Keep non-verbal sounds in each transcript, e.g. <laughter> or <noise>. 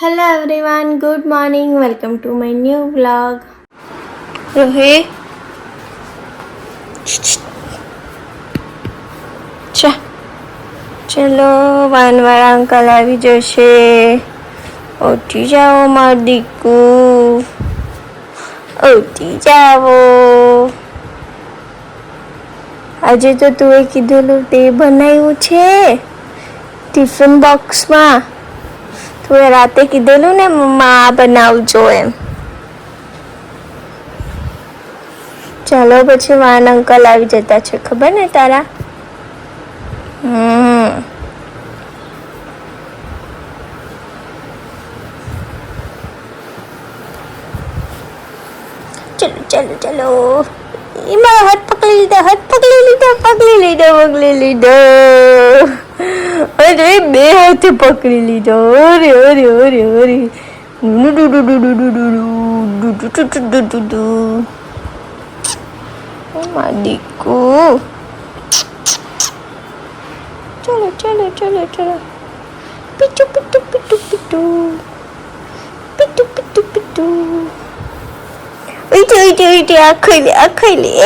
Hello everyone good morning welcome to my new vlog. રોહે ચલો વાનવાળા અંકલ આવી જશે. ઉઠી જાઓ માર દીકુ. ઉઠી જાઓ. આજે તો તું કીધેલું તે બનાવ્યું છે? ટિફિન બોક્સમાં તું રાતે કીધેલું ને, મમ્મા બનાવજો એમ. ચાલો, પછી વાન અંકલ આવી જતા છે. ખબર ને તારા? હમ. ચલો ચલો ચલો. એમાં હાથ પકડી લીધા હાથ પકડી લીધા પકડી લીધા, પકડી લીધો. અરે બે હાથે પકડી લીધો ઓરે ઓરે ઓરે ઓરે દીકુ ચલો ચલો ચલો ચલો પીટુ પીટુ પીટુ પીટુ પીટુ પીટુ પીટુ ઉઠે ઉઠે ઉઠે આ ખાઈ આ ખાઈ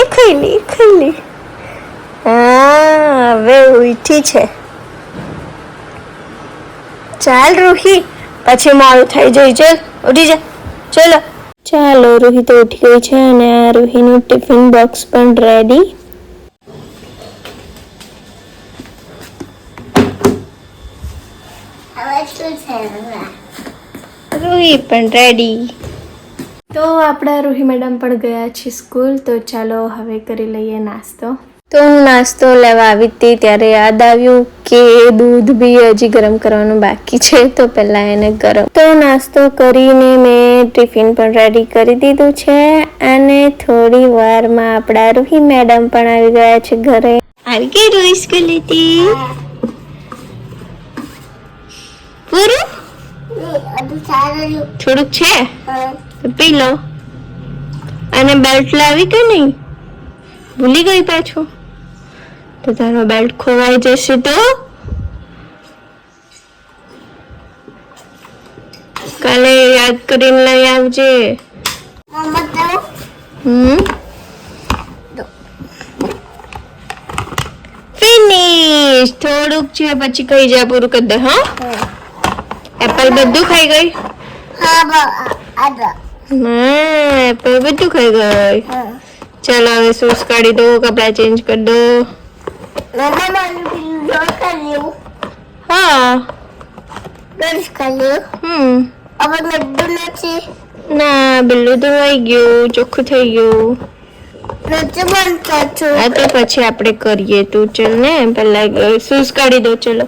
હા હવે ઉઠી છે ચાલ રૂહી. પછી મારું થઈ જાય. ચાલ ઉઠી જા. ચલો. ચાલો રૂહી તો ઉઠી ગઈ છે અને આ રૂહીનું ટિફિન બોક્સ પણ રેડી રૂહી પણ રેડી તો આપણા રૂહી મેડમ પણ ગયા છે સ્કૂલ તો ચાલો હવે કરી લઈએ નાસ્તો. તો હું નાસ્તો લેવા આવી હતી, ત્યારે યાદ આવ્યું કે દૂધ બી હજી ગરમ કરવાનું બાકી છે, તો પહેલાં એને ગરમ. તો નાસ્તો કરીને મેં ટિફિન પણ રેડી કરી દીધું છે, અને થોડી વારમાં આપણા રૂહી મેડમ પણ આવી ગયા છે ઘરે. આવી ગઈ રૂહી હતી પૂરું? થોડુંક છે? પી લો. અને બેલ્ટ લાવી કે નહીં? ભૂલી ગઈ પાછું? તો તારો બેલ્ટ ખોવાઈ જશે તો? કાલે યાદ કરીને લઈ આવજે. હમ? ફિનિશ થોડુંક છે પછી કઈ જા પૂરું કરી દે હા. એપલ બધું ખાઈ ગઈ? હા એપલ બધું ખાઈ ગઈ. ચાલો હવે સોસ કાઢી દો કપડા ચેન્જ કરી દો. હા. હમ. ના બિલ્લું ધોવાઈ ગયું ચોખ્ખું થઈ ગયું. આ તો પછી આપણે કરીએ તું ચલ ને પેલા શૂઝ કાઢી દો ચલો.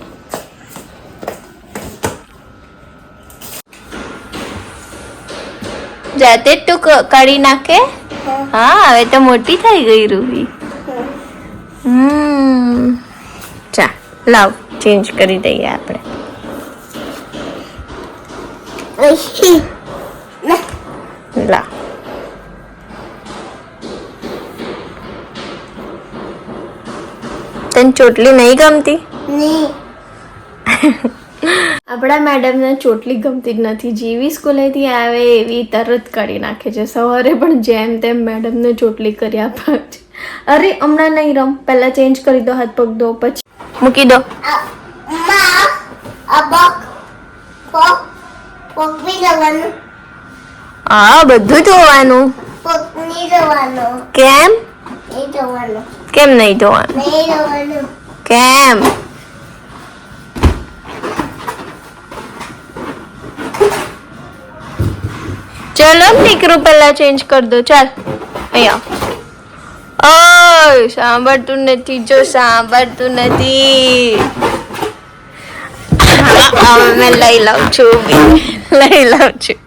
જાતે જ તું કાઢી નાખે? હા. હવે તો મોટી થઈ ગઈ રૂહી હમ. ચા લાવ ચેન્જ કરી દઈએ આપણે. લાવ. તને ચોટલી નહીં ગમતી? <laughs> આપણા મેડમને ચોટલી ગમતી જ નથી. જેવી સ્કૂલેથી આવે એવી તરત કરી નાખે છે. સવારે પણ જેમ તેમ મેડમને ચોટલી કરી આપે છે. અરે હમણાં નહીં રમ. પહેલા ચેન્જ કરી દો હાથ પગ દો પછી. મૂકી દો. હા બધું જોવાનું. કેમ? કેમ નહીં જોવાનું? કેમ? ચલો નીકળું પહેલા ચેન્જ કરી દો. ચાલ અહીંયા. ઓય સાંભળતું નથી જો સાંભળતું નથી હા, હવે મેં લઈ લઉં છું ઊભી. લઈ લઉં છું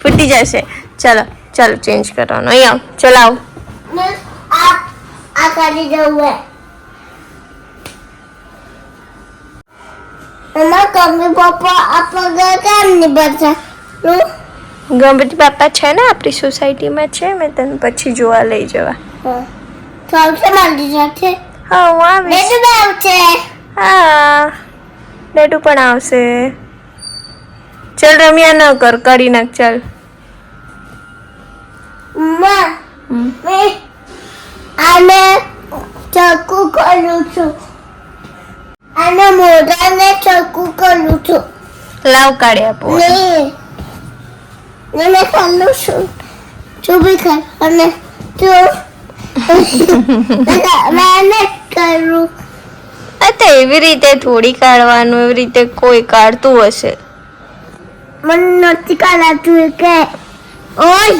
ફૂટી જશે ચાલો ચાલો ચેન્જ કરવાનો અહીંયા ચલાવ મમ્મી પપ્પા આપણા કેમ નહીં બચા ગણપતિ બાપા છે ને આપણી સોસાયટીમાં છે મેં તને પછી જોવા લઈ જવા ચાલશે મારી સાથે હા હું આવીશ બેટુ બેવ છે હા ડેડુ પણ આવશે ચાલ રમ્યા ન કર કરી નાખ ચાલમાં મેં આને ચક્કુ કરું છું અને મોઢાને ચક્કુ કરું છું લાવ કાઢી આપો ને ને મેં કરું છું ચૂપી કર અને તું તો એવી રીતે થોડી કાઢવાનું એવી રીતે કોઈ કાઢતું હશે? મને નથી કરાતું કે ઓય!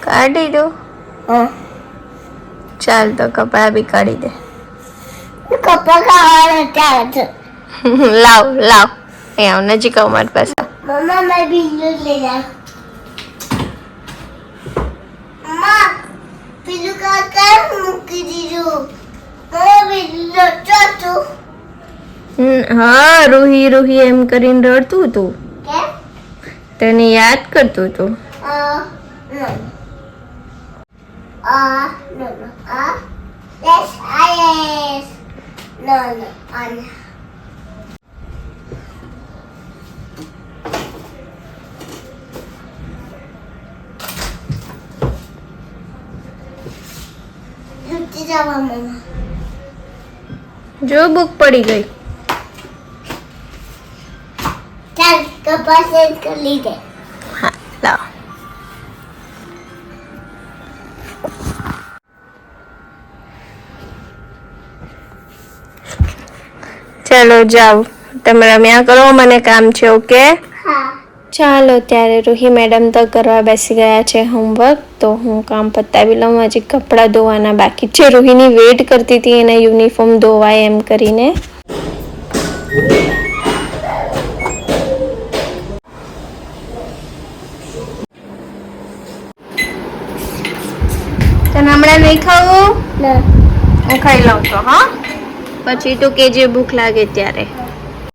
કાઢી દો. હા. ચાલ તો કપડા બી કાઢી દે. કપા ખાવાના ચાલે <laughs> લાવ લાવ. એ નજીક આવ મારી પાસે. મેં બીજું લઈ જા મમ્મા પેલું કાકા મૂકી દીધું મમ્મા ચોથું હમ, હા રૂહી રૂહી એમ કરીને રડતું હતું તને યાદ કરતું હતું yes, I yes. No, no, no. જુતી જવા મમ્મા. જો બુક પડી ગઈ. ચાલ કપાસ કરી લીધે. હા લાવ. ચાલો જાઓ. તમે રમ્યા કરો મને કામ છે ઓકે? ચાલો ત્યારે રૂહી મેડમ તો કરવા બેસી ગયા છે હોમવર્ક તો હું કામ પતાવી લઉં. હજી કપડાં ધોવાના બાકી છે. રૂહીની વેટ કરતી હતી એના યુનિફોર્મ ધોવાય એમ કરીને. તને હમણાં નહીં ખાવું? હું ખાઈ લઉં તો હા? પછી તો કે જે ભૂખ લાગે ત્યારે.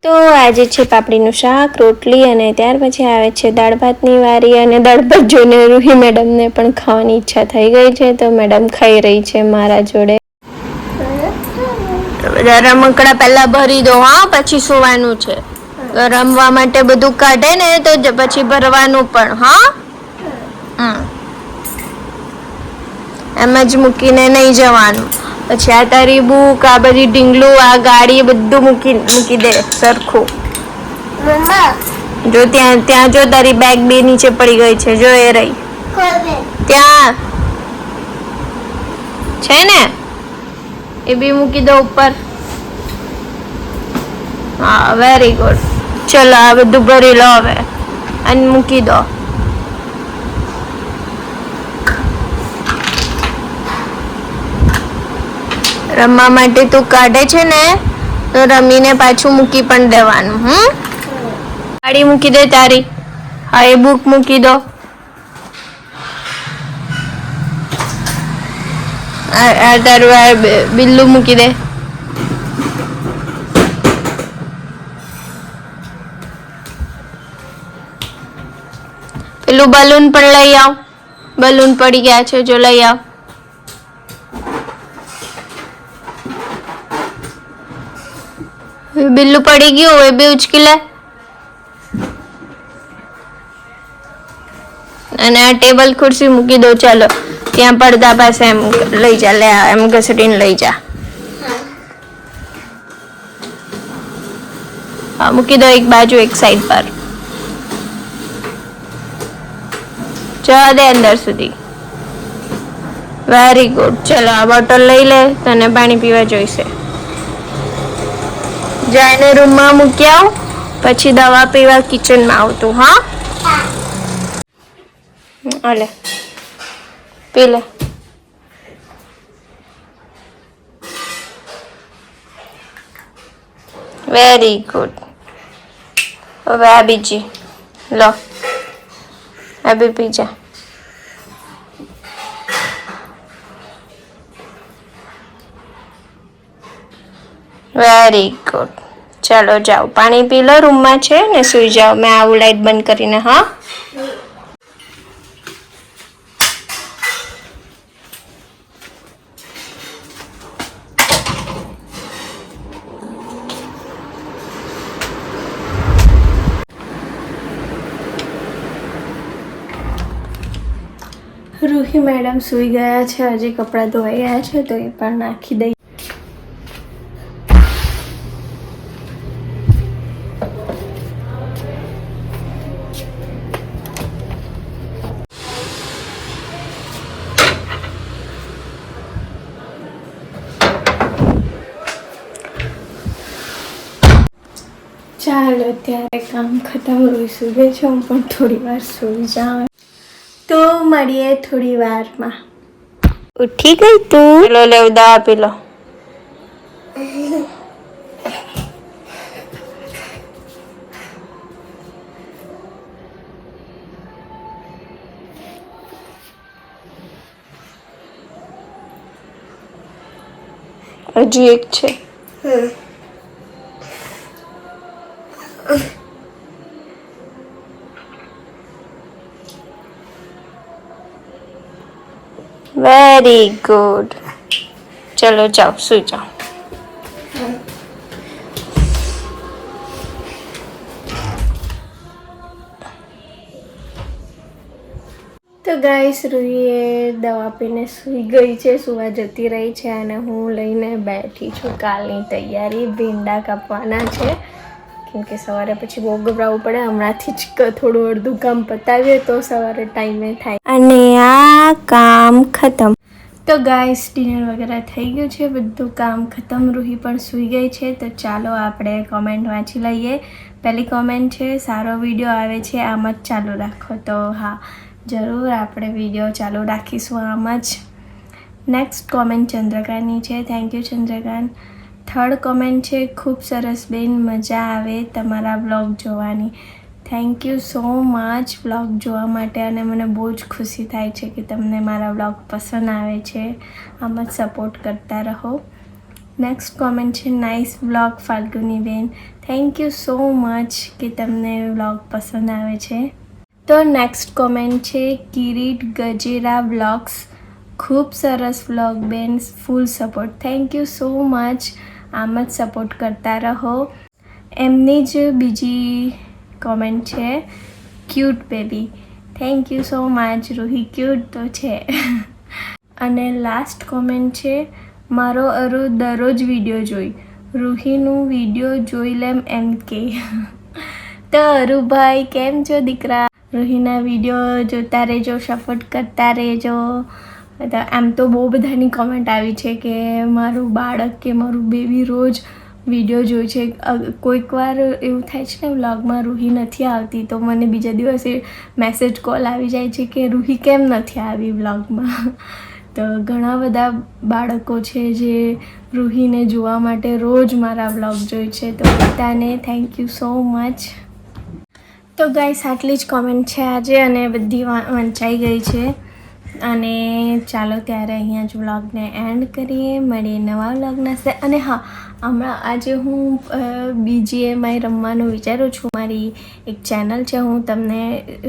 તો આજે છે પાપડીનું શાક, રોટલી અને ત્યાર પછી આવે છે દાળ ભાતની વારી અને દાળ ભાત જોઈને રૂહી મેડમને પણ ખાવાની ઈચ્છા થઈ ગઈ છે. તો મેડમ ખાઈ રહી છે મારા જોડે. રમકડા પહેલા ભરી દો, હા, પછી સુવાનું છે. રમવા માટે બધું કાઢે ને તો પછી ભરવાનું પણ, હા. એમ જ મૂકીને નહીં જવાનું. પછી આ તારી બુક આ બધી ઢીંગલું આ ગાડી બધું મૂકી મૂકી દે સરખું. જો ત્યાં ત્યાં જો તારી બેગ બે નીચે પડી ગઈ છે જો એ રહી. ત્યાં. છે ને? એ બી મૂકી દો ઉપર. હા વેરી ગુડ ચલો આ બધું ભરી લો હવે. અને મૂકી દો. રમવા માટે તું કાઢે છે ને, તો રમીને પાછું મૂકી પણ દેવાનું, હમ? ગાડી મૂકી દે તારી. હા, એ બુક મૂકી દો. આ તારું આ બિલ્લું મૂકી દે. પેલું બલૂન પણ લઈ આવ. બલૂન પડી ગયા છે, જો લઈ આવ. બિલ્લું પડી ગયું એ બી ઉચકી લે. અને આ ટેબલ ખુરશી મૂકી દો, ચાલો. ત્યાં પડદા પાસે એમ લઈ જા, લે, એમ ઘસડીને લઈ જા. હા, મૂકી દો એક બાજુ, એક સાઈડ પર. જવા દે અંદર સુધી. વેરી ગુડ ચલો, આ બોટલ લઈ લે, તને પાણી પીવા જોઈશે. જા એને રૂમમાં મૂકી આવ, પછી દવા પીવા કિચનમાં આવતું, હા? અલે, પી લે. વેરી ગુડ હવે આ બીજી, લો. આ બી પી વેરી ગુડ ચાલો જાઓ. પાણી પી લો, રૂમમાં છે ને? સુઈ જાઓ. મેં આવું લાઈટ બંધ કરીને, હા? રૂહી મેડમ સુઈ ગયા છે. હજી કપડાં ધોવાઈ ગયા છે, તો એ પણ નાખી દઈએ ચાલો ત્યારે કામ ખતમ રોઈ સૂઈ છે હું પણ થોડી વાર સુઈ જાઉં. તો મળીએ થોડી વારમાં. ઉઠી ગઈ તું? પેલો લેવ દવા આપી લો. હજી એક છે. વેરી ગુડ ચલો જાઓ, સુઈ જાઓ. તો ગાઈસ રૂહીએ દવા પીને સૂઈ ગઈ છે, સુવા જતી રહી છે અને હું લઈને બેઠી છું કાલની તૈયારી, ભીંડા કાપવાના છે. કેમ કે સવારે પછી બહુ ગભરાવવું પડે, હમણાંથી જ થોડું અડધું કામ પતાવીએ તો સવારે ટાઈમે થાય. અને આ કામ ખતમ. તો ગાઈસ ડિનર વગેરે થઈ ગયું છે, બધું કામ ખતમ. રૂહી પણ સૂઈ ગઈ છે, તો ચાલો આપણે કોમેન્ટ વાંચી લઈએ. પહેલી કોમેન્ટ છે, સારો વીડિયો આવે છે, આમ જ ચાલુ રાખો. તો હા, જરૂર આપણે વીડિયો ચાલુ રાખીશું, આમ જ. નેક્સ્ટ કોમેન્ટ ચંદ્રકાંતની છે. Thank you Chandrakant third comment છે, ખૂબ સરસ બેન, મજા આવે તમારા બ્લોગ જોવાની. Thank you so much blog જોવા માટે અને મને બહુ જ ખુશી થાય છે કે તમને મારા બ્લોગ પસંદ આવે છે. આમ જ સપોર્ટ કરતા રહો. નેક્સ્ટ કોમેન્ટ છે નાઇસ બ્લોગ ફાલ્ગુની બેન. થેન્ક યુ સો મચ કે તમને બ્લોગ પસંદ આવે છે. તો નેક્સ્ટ કોમેન્ટ છે, કિરીટ ગજેરા બ્લોગ્સ ખૂબ સરસ બ્લોગ બેન full support thank you so much આમ જ સપોર્ટ કરતા રહો. એમની જ બીજી કોમેન્ટ છે cute baby thank you so much Ruhi cute તો છે. અને લાસ્ટ કોમેન્ટ છે, મારો અરુ દરરોજ વીડિયો જોઈ. રૂહીનું વીડિયો જોઈ લેમ એમ કે. તો અરુભાઈ કેમ છો દીકરા? રૂહીના વીડિયો જોતા રહેજો સપોર્ટ કરતા રહેજો. આમ તો બહુ બધાની કોમેન્ટ આવી છે કે મારું બાળક કે મારું બેબી રોજ વીડિયો જોઈ છે. કોઈક વાર એવું થાય છે ને વ્લોગમાં રૂહી નથી આવતી, તો મને બીજા દિવસે મેસેજ કોલ આવી જાય છે કે રૂહી કેમ નથી આવી વ્લોગમાં <laughs> તો ઘણા બધા બાળકો છે જે રૂહીને જોવા માટે રોજ મારા વ્લોગ જોઈ છે. તો બધાને થેન્ક યુ સો મચ તો ગાઈસ આટલી જ કોમેન્ટ છે આજે અને બધી વંચાઈ ગઈ છે. અને ચાલો ત્યારે અહીંયા જ વ્લોગને એન્ડ કરીએ. મળીએ નવા વ્લોગના સે અને હા, હમણાં આજે હું બીજીએમઆઈ રમવાનું વિચારું છું. મારી એક ચેનલ છે, હું તમને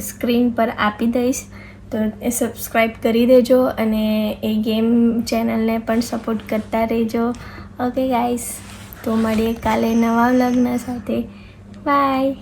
સ્ક્રીન પર આપી દઈશ. તો એ સબસ્ક્રાઈબ કરી દેજો અને એ ગેમ ચેનલને પણ સપોર્ટ કરતા રહેજો. ઓકે ગાઈસ તો મળીએ કાલે નવા વ્લોગના સાથે. બાય